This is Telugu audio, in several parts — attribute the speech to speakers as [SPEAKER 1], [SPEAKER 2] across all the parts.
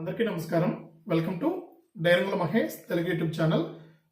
[SPEAKER 1] అందరికీ నమస్కారం. Welcome to Dairangula Mahesh Telugu YouTube channel.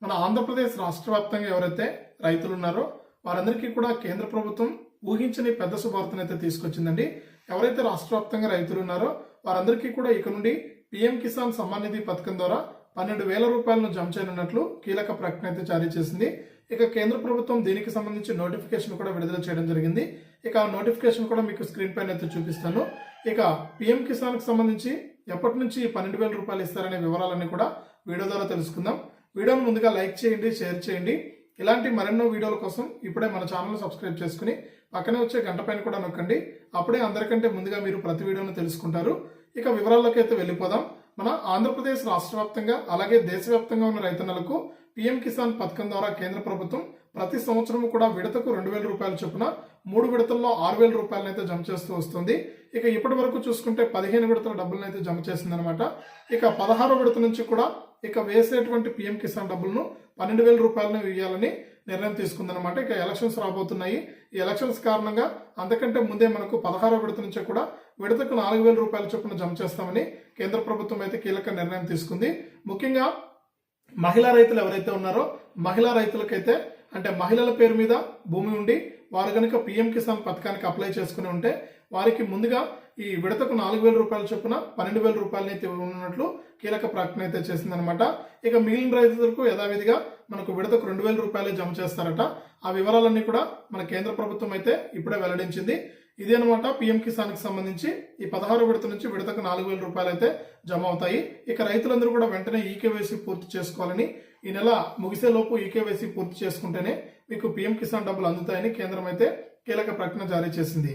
[SPEAKER 1] మన ఆంధ్రప్రదేశ్ రాష్ట్ర వ్యాప్తంగా ఎవరైతే రైతులు ఉన్నారో వారందరికీ కూడా కేంద్ర ప్రభుత్వం ఊహించని పెద్ద శుభార్తను అయితే తీసుకొచ్చిందండి. ఎవరైతే రాష్ట్ర వ్యాప్తంగా రైతులు ఉన్నారో వారందరికీ కూడా ఇక నుండి పీఎం కిసాన్ సమ్మాన్ నిధి పథకం ద్వారా పన్నెండు వేల రూపాయలను జమ చేయనున్నట్లు కీలక ప్రకటన అయితే జారీ చేసింది. ఇక కేంద్ర ప్రభుత్వం దీనికి సంబంధించి నోటిఫికేషన్ కూడా విడుదల చేయడం జరిగింది. ఇక నోటిఫికేషన్ కూడా మీకు స్క్రీన్ పైన అయితే చూపిస్తాను. ఇక పిఎం కిసాన్కి సంబంధించి ఎప్పటి నుంచి పన్నెండు వేల రూపాయలు ఇస్తారనే వివరాలన్నీ కూడా వీడియో ద్వారా తెలుసుకుందాం. వీడియోను ముందుగా లైక్ చేయండి షేర్ చేయండి. ఇలాంటి మరెన్నో వీడియోల కోసం ఇప్పుడే మన ఛానల్ను సబ్స్క్రైబ్ చేసుకుని పక్కనే వచ్చే గంట పైన కూడా నొక్కండి. అప్పుడే అందరికంటే ముందుగా మీరు ప్రతి వీడియోను తెలుసుకుంటారు. ఇక వివరాల్లోకి అయితే వెళ్ళిపోదాం. మన ఆంధ్రప్రదేశ్ రాష్ట్ర వ్యాప్తంగా అలాగే దేశవ్యాప్తంగా ఉన్న రైతన్నలకు పీఎం కిసాన్ పథకం ద్వారా కేంద్ర ప్రభుత్వం ప్రతి సంవత్సరం కూడా విడతకు రెండు వేల రూపాయల చొప్పున మూడు విడతల్లో ఆరు వేల రూపాయలను అయితే జమ చేస్తూ వస్తుంది. ఇక ఇప్పటి వరకు చూసుకుంటే పదిహేను విడతల డబ్బులను అయితే జమ చేసిందనమాట ఇక పదహారో విడత నుంచి కూడా ఇక వేసేటువంటి పీఎం కిసాన్ డబ్బులను పన్నెండు వేల రూపాయలను ఇవ్వాలని నిర్ణయం తీసుకుందనమాట ఇక ఎలక్షన్స్ రాబోతున్నాయి. ఈ ఎలక్షన్స్ కారణంగా అంతకంటే ముందే మనకు పదహారో విడత నుంచి కూడా విడతకు నాలుగు వేల రూపాయల చొప్పున జమ చేస్తామని కేంద్ర ప్రభుత్వం అయితే కీలక నిర్ణయం తీసుకుంది. ముఖ్యంగా మహిళా రైతులు ఎవరైతే ఉన్నారో మహిళా రైతులకైతే అంటే మహిళల పేరు మీద భూమి ఉండి వారు కనుక పిఎం కిసాన్ పథకానికి అప్లై చేసుకుని ఉంటే వారికి ముందుగా ఈ విడతకు నాలుగు వేల రూపాయల చొప్పున పన్నెండు వేల రూపాయలని అయితే ఉన్నట్లు కీలక ప్రకటన అయితే చేసిందనమాట ఇక మిగిలిన రైతులకు యథావిధిగా మనకు విడతకు రెండు వేల రూపాయలు జమ చేస్తారట. ఆ వివరాలన్నీ కూడా మన కేంద్ర ప్రభుత్వం అయితే ఇప్పుడే వెల్లడించింది. ఇదే అనమాట పిఎం కిసాన్కి సంబంధించి ఈ పదహారు విడత నుంచి విడతకు నాలుగు వేల రూపాయలు అయితే జమ అవుతాయి. ఇక రైతులందరూ కూడా వెంటనే ఈకేవైసీ పూర్తి చేసుకోవాలని ఈ నెల ముగిసేలోపు ఈకేవైసీ పూర్తి చేసుకుంటేనే మీకు పిఎం కిసాన్ డబ్బులు అందుతాయని కేంద్రం అయితే కీలక ప్రకటన జారీ చేసింది.